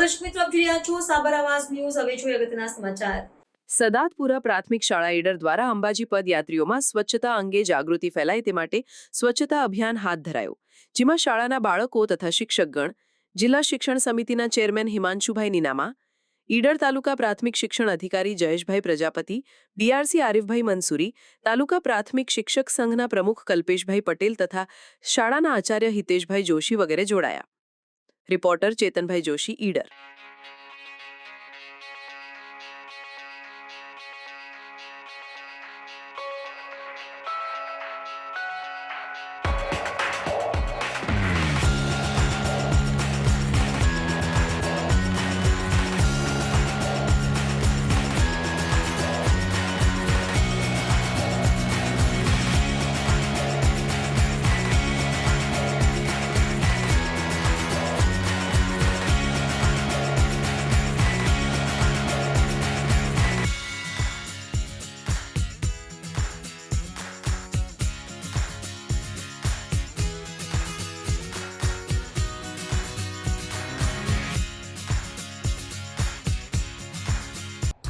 જોઈ રહ્યા છો. સાબર આવાસ ન્યૂઝ. હવે જોઈએ અગત્યના સમાચાર. સદાતપુરા પ્રાથમિક શાળા ઈડર દ્વારા અંબાજી પદયાત્રીઓમાં સ્વચ્છતા અંગે જાગૃતિ ફેલાય તે માટે સ્વચ્છતા અભિયાન હાથ ધરાયું. જેમાં શાળાના બાળકો તથા શિક્ષકગણ, જિલ્લા શિક્ષણ સમિતિના ચેરમેન હિમાંશુભાઈ નીનામા, ઈડર તાલુકા પ્રાથમિક શિક્ષણ અધિકારી જયેશભાઈ પ્રજાપતિ બીઆરસી આરિફભાઈ મંસૂરી, તાલુકા પ્રાથમિક શિક્ષક સંઘના પ્રમુખ કલ્પેશભાઈ પટેલ તથા શાળાના આચાર્ય હિતેશભાઈ જોશી વગેરે જોડાયા. રિપોર્ટર ચેતનભાઈ જોશી ઈડર.